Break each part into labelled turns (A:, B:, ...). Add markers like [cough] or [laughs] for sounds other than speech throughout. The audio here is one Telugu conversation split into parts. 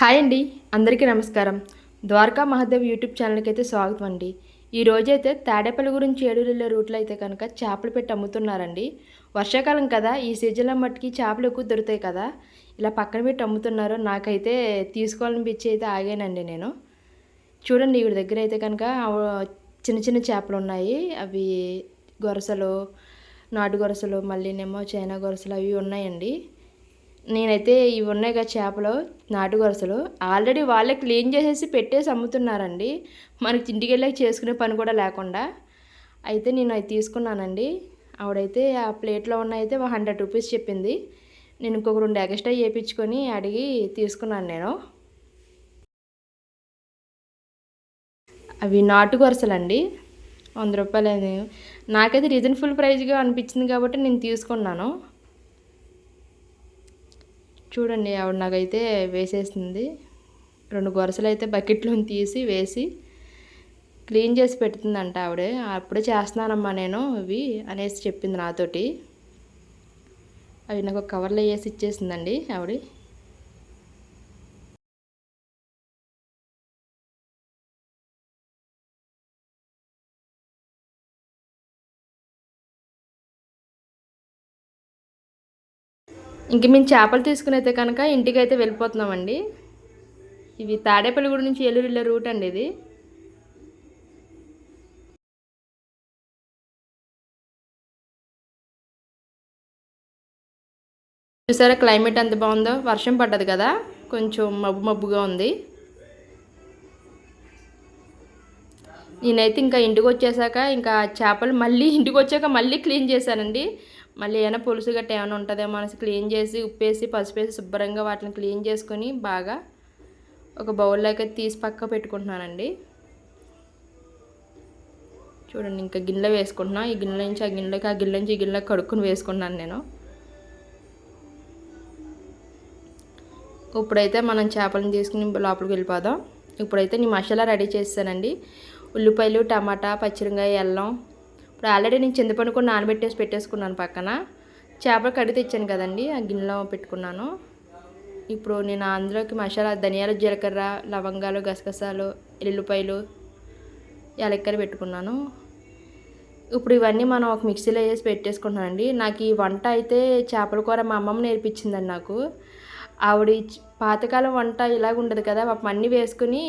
A: హాయ్ అండి అందరికీ నమస్కారం. ద్వారకా మహాదేవ్ యూట్యూబ్ ఛానల్కి అయితే స్వాగతం అండి. ఈ రోజైతే తాడేపల్లి గురించి ఏడుగుల రూట్లో అయితే కనుక చేపలు పెట్టి అమ్ముతున్నారండి. వర్షాకాలం కదా ఈ సీజన్లో మట్టుకి చేపలు ఎక్కువ దొరుకుతాయి కదా. ఇలా పక్కన పెట్టి అమ్ముతున్నారు నాకైతే తీసుకోవాలనిపించి అయితే ఆగానండి నేను. చూడండి ఈవిడ దగ్గర అయితే కనుక చిన్న చిన్న చేపలు ఉన్నాయి. అవి గొరసలు నాటు గొరసలు మళ్ళీనేమో చైనా గొరసలు అవి ఉన్నాయండి. నేనైతే ఇవి ఉన్నాయి కదా చేపలు నాటుగొరసలు ఆల్రెడీ వాళ్ళే క్లీన్ చేసేసి పెట్టేసి అమ్ముతున్నారండి. మనకి ఇంటికి వెళ్ళాక చేసుకునే పని కూడా లేకుండా. అయితే నేను అవి తీసుకున్నానండి. ఆవిడైతే ఆ ప్లేట్లో ఉన్న అయితే హండ్రెడ్ రూపీస్ చెప్పింది. నేను ఇంకొక రెండు ఎక్స్ట్రా చేయించుకొని అడిగి తీసుకున్నాను నేను. అవి నాటుగొరసలండి వంద రూపాయలు అని నాకైతే రీజనబుల్ ప్రైస్గా అనిపించింది కాబట్టి నేను తీసుకున్నాను. చూడండి ఆవిడ నాకైతే వేసేసింది. రెండు గొరసలు అయితే బకెట్లో తీసి వేసి క్లీన్ చేసి పెడుతుందంట ఆవిడే. అప్పుడే చేస్తున్నానమ్మా నేను ఇవి అనేసి చెప్పింది నాతోటి. అవి నాకు కవర్లో వేసి ఇచ్చేసిందండి ఆవిడ. ఇంక మేము చేపలు తీసుకుని అయితే కనుక ఇంటికి అయితే వెళ్ళిపోతున్నామండి. ఇవి తాడేపల్లిగూడ నుంచి ఏలూరు వెళ్ళే రూట్ అండి ఇది. చూసారా క్లైమేట్ ఎంత బాగుందో? వర్షం పడ్డది కదా? కొంచెం మబ్బు మబ్బుగా ఉంది. నేనైతే ఇంకా ఇంటికి వచ్చేసాక ఇంకా చేపలు మళ్ళీ [laughs] ఇంటికి వచ్చాక మళ్ళీ క్లీన్ చేశానండి. మళ్ళీ ఏమైనా పులుసు గట్ట ఏమైనా ఉంటుందేమో అనేసి క్లీన్ చేసి ఉప్పేసి పసుపేసి శుభ్రంగా వాటిని క్లీన్ చేసుకొని బాగా ఒక బౌల్లోకి తీసి పక్క పెట్టుకుంటున్నానండి. చూడండి ఇంకా గిన్నెలో వేసుకుంటున్నాను ఈ గిన్నె నుంచి ఆ గిన్నెలోకి ఆ గిన్నె నుంచి ఈ గిన్నెలోకి కడుక్కొని వేసుకున్నాను నేను. ఇప్పుడైతే మనం చేపలను తీసుకుని లోపలికి వెళ్ళిపోదాం. ఇప్పుడైతే నేను మసాలా రెడీ చేస్తానండి ఉల్లిపాయలు టమాటా పచ్చిమిరకాయ అల్లం ఇప్పుడు ఆల్రెడీ నేను చింతపండు కూడా నానబెట్టేసి పెట్టేసుకున్నాను పక్కన. చేపలు కడి తెచ్చాను కదండి ఆ గిన్నెలో పెట్టుకున్నాను. ఇప్పుడు నేను అందులోకి మసాలా ధనియాలు జీలకర్ర లవంగాలు గసగసాలు ఎల్లుపాయలు యాలక్కలు పెట్టుకున్నాను. ఇప్పుడు ఇవన్నీ మనం ఒక మిక్సీలో వేసి పెట్టేసుకుంటానండి నాకు ఈ వంట అయితే చేపల కూర మా అమ్మమ్మ నేర్పించిందండి నాకు. ఆవిడ పాతకాలం వంట ఇలాగ ఉండదు కదా పాపం అన్నీ వేసుకుని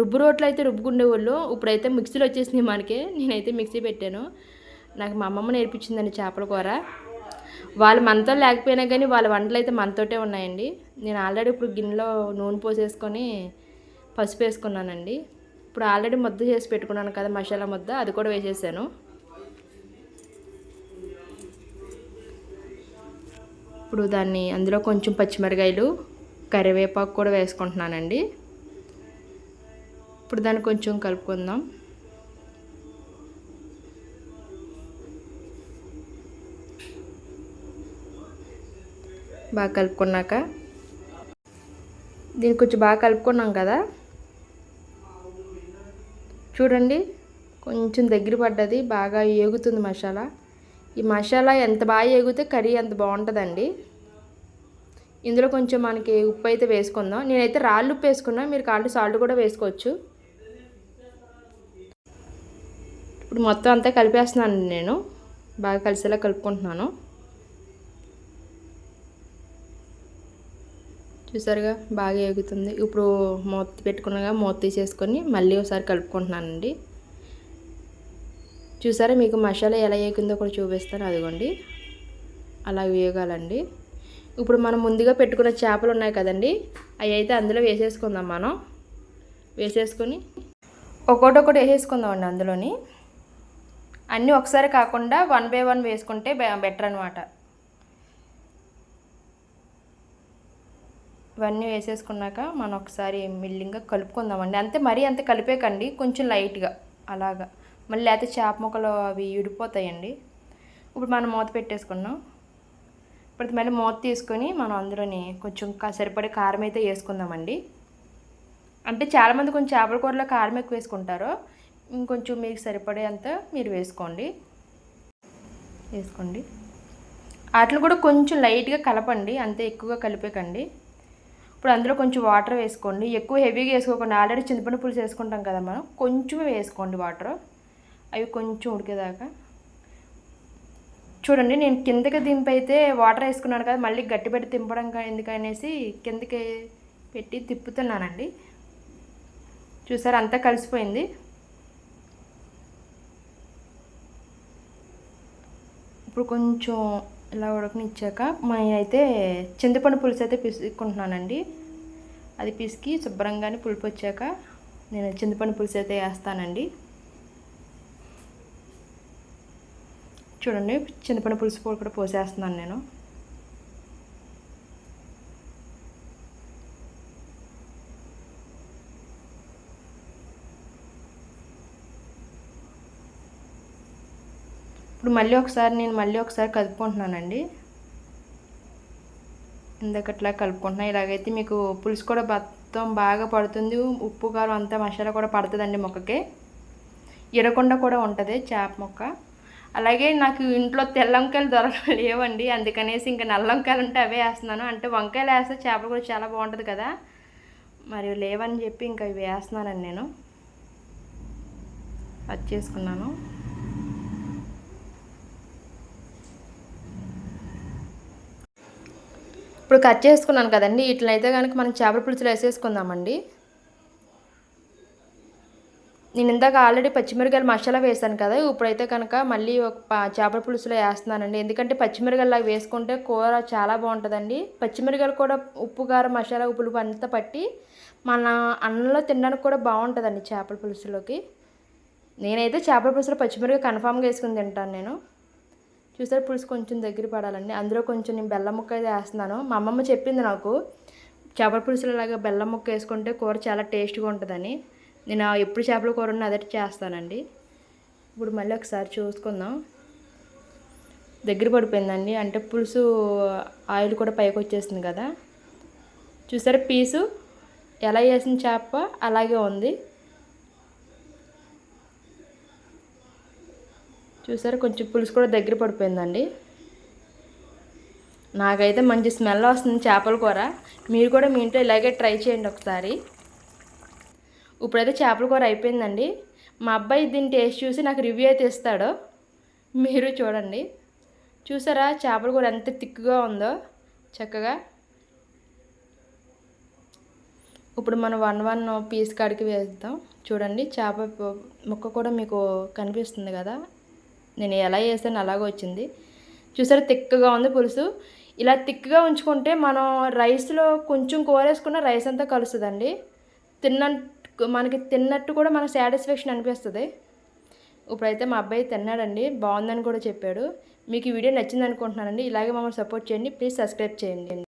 A: రుబ్బు రోట్లు అయితే రుబ్బుకుండేవాళ్ళు ఇప్పుడైతే మిక్సీలు వచ్చేసినాయి మనకి నేనైతే మిక్సీ పెట్టాను. నాకు మా అమ్మమ్మ నేర్పించిందండి చేపల కూర. వాళ్ళు మనతో లేకపోయినా కానీ వాళ్ళ వంటలు అయితే మనతోటే ఉన్నాయండి. నేను ఆల్రెడీ ఇప్పుడు గిన్నెలో నూనె పోసేసుకొని పసుపు వేసుకున్నానండి. ఇప్పుడు ఆల్రెడీ ముద్ద చేసి పెట్టుకున్నాను కదా మసాలా ముద్ద అది కూడా వేసేసాను. ఇప్పుడు దాన్ని అందులో కొంచెం పచ్చిమిరకాయలు కరివేపాకు కూడా వేసుకుంటున్నానండి. ఇప్పుడు దాన్ని కొంచెం కలుపుకుందాం. బాగా కలుపుకున్నాక దీన్ని కొంచెం బాగా కలుపుకున్నాం కదా. చూడండి కొంచెం దగ్గర పడ్డది బాగా ఏగుతుంది మసాలా. ఈ మసాలా ఎంత బాగా ఏగితే కర్రీ అంత బాగుంటుందండి. ఇందులో కొంచెం మనకి ఉప్పు అయితే వేసుకుందాం. నేనైతే రాళ్ళు ఉప్పు వేసుకున్నా మీరు కాళ్ళు సాల్ట్ కూడా వేసుకోవచ్చు. ఇప్పుడు మొత్తం అంతా కలిపేస్తున్నాను నేను. బాగా కలిసేలా కలుపుకుంటున్నాను. చూసారుగా బాగా ఎగుతుంది ఇప్పుడు మూత పెట్టుకున్నాగా మూత తీసేసుకొని మళ్ళీ ఒకసారి కలుపుకుంటున్నానండి. చూసారా మీకు మసాలా ఎలా వేగిందో కూడా చూపిస్తాను. అదిగోండి. అలా వేగాలండి. ఇప్పుడు మనం ముందుగా పెట్టుకున్న చేపలు ఉన్నాయి కదండి. అవి అయితే అందులో వేసేసుకుందాం మనం. వేసేసుకొని ఒక్కొక్కటి వేసేసుకుందామండి అందులోని. అన్నీ ఒకసారి కాకుండా వన్ బై వన్ వేసుకుంటే బెటర్ అనమాట ఇవన్నీ వేసేసుకున్నాక మనం ఒకసారి మిల్లింగా కలుపుకుందామండి. అంతే మరీ అంత కలిపేకండి కొంచెం లైట్గా అలాగా. మళ్ళీ లేకపోతే చేప ముక్కలు అవి విడిపోతాయండి. ఇప్పుడు మనం మూత పెట్టేసుకున్నాం. ఇప్పుడు మళ్ళీ మూత తీసుకొని మనం అందులోని కొంచెం కా- సరిపడే కారం అయితే వేసుకుందామండి. అంటే చాలామంది కొంచెం చేపల కూరలో కారం ఎక్కువ వేసుకుంటారు. ఇంకొంచెం మీకు సరిపడే అంత మీరు వేసుకోండి. వేసుకోండి. వాటిని కూడా కొంచెం లైట్గా కలపండి అంతే ఎక్కువగా కలిపేకండి. ఇప్పుడు అందులో కొంచెం వాటర్ వేసుకోండి. ఎక్కువ హెవీగా వేసుకోకుండా ఆల్రెడీ చింతపండు పులుసు వేసుకుంటాం కదా మనం కొంచెమే వేసుకోండి వాటర్. అవి కొంచెం ఉడికేదాకా. చూడండి నేను కిందకి దింపైతే వాటర్ వేసుకున్నాను కదా మళ్ళీ గట్టి పెట్టి తింపడం ఎందుకనేసి కిందకి పెట్టి తిప్పుతున్నానండి. చూసారు అంతా కలిసిపోయింది. ఇప్పుడు కొంచెం ఇలా ఉడకనిచ్చాక అయితే చింతపండు పులుసు అయితే పిసుకుంటున్నానండి అది పిసికి శుభ్రంగానే పులుపు వచ్చాక నేను చింతపండు పులుసు అయితే వేస్తానండి. చూడండి చింతపండు పులుసు కూడా పోసేస్తున్నాను నేను. ఇప్పుడు మళ్ళీ ఒకసారి నేను మళ్ళీ ఒకసారి కలుపుకుంటున్నానండి. ఇందకట్లా కలుపుకుంటున్నా. ఇలాగైతే మీకు పులుసు కూడా మొత్తం బాగా పడుతుంది. ఉప్పు కారం అంతా మసాలా కూడా పడుతుందండి మొక్కకి. ఇరకుండా కూడా ఉంటుంది చేప మొక్క. అలాగే నాకు ఇంట్లో తెల్ల వంకాయలు దొరకడం లేవండి. అందుకనేసి ఇంకా నల్ల వంకాయలు ఉంటే అవే వేస్తున్నాను. అంటే వంకాయలు వేస్తే చేపలు కూడా చాలా బాగుంటుంది కదా. మరి లేవని చెప్పి ఇంకా ఇవి వేస్తున్నానండి నేను. అది చేసుకున్నాను. ఇప్పుడు కట్ చేసుకున్నాను కదండి. ఇట్లయితే కనుక మనం చేపల పులుసులు వేసేసుకుందామండి. నేను ఇందాక ఆల్రెడీ పచ్చిమిరకాయలు మసాలా వేసాను కదా. ఇప్పుడైతే కనుక మళ్ళీ ఒక చేపల పులుసులో వేస్తున్నానండి. ఎందుకంటే పచ్చిమిరకాయలు అవి వేసుకుంటే కూర చాలా బాగుంటుందండి. పచ్చిమిరకాయలు కూడా ఉప్పు కారం మసాలా ఉప్పులు అంతా పట్టి మన అన్నంలో తినడానికి కూడా బాగుంటుందండి చేపల పులుసులోకి. నేనైతే చేపల పులుసులో పచ్చిమిరకాయ కన్ఫామ్గా వేసుకుని తింటాను నేను. చూసారు? పులుసు కొంచెం దగ్గర పడాలండి. అందులో కొంచెం నేను బెల్లం ముక్క అయితే వేస్తున్నాను. మా అమ్మమ్మ చెప్పింది నాకు చేపల పులుసులలాగా బెల్లం ముక్క వేసుకుంటే కూర చాలా టేస్ట్గా ఉంటుందని. నేను ఎప్పుడు చేపల కూర ఉన్న అదే చేస్తానండి. ఇప్పుడు మళ్ళీ ఒకసారి చూసుకుందాం. దగ్గర పడిపోయిందండి. అంటే పులుసు ఆయిల్ కూడా పైకి వచ్చేసింది కదా. చూసారు? పీసు ఎలా వేసిన చేప? అలాగే ఉంది. చూసారు కొంచెం పులుసు కూడా దగ్గర పడిపోయిందండి. నాకైతే మంచి స్మెల్ వస్తుంది చేపల కూర. మీరు కూడా మీ ఇంట్లో ఇలాగే ట్రై చేయండి ఒకసారి. ఇప్పుడైతే చేపల కూర అయిపోయిందండి. మా అబ్బాయి దీన్ని టేస్ట్ చూసి నాకు రివ్యూ అయితే ఇస్తాడు. మీరు చూడండి. చూసారా చేపల కూర ఎంత థిక్గా ఉందో. చక్కగా. ఇప్పుడు మనం వన్ వన్ పీస్ కాడికి వేద్దాం. చూడండి చేప ముక్క కూడా మీకు కనిపిస్తుంది కదా. నేను ఎలా చేసాను అలాగే వచ్చింది. చూసారా తిక్కగా ఉంది పులుసు. ఇలా తిక్కగా ఉంచుకుంటే మనం రైస్లో కొంచెం కూర వేసుకున్న రైస్ అంతా కలుస్తుందండి. తిన్న మనకి తిన్నట్టు కూడా మనకు సాటిస్ఫాక్షన్ అనిపిస్తుంది. ఇప్పుడైతే మా అబ్బాయి తిన్నాడండి. బాగుందని కూడా చెప్పాడు. మీకు ఈ వీడియో నచ్చింది అనుకుంటున్నానండి ఇలాగే మమ్మల్ని సపోర్ట్ చేయండి. ప్లీజ్ సబ్స్క్రైబ్ చేయండి.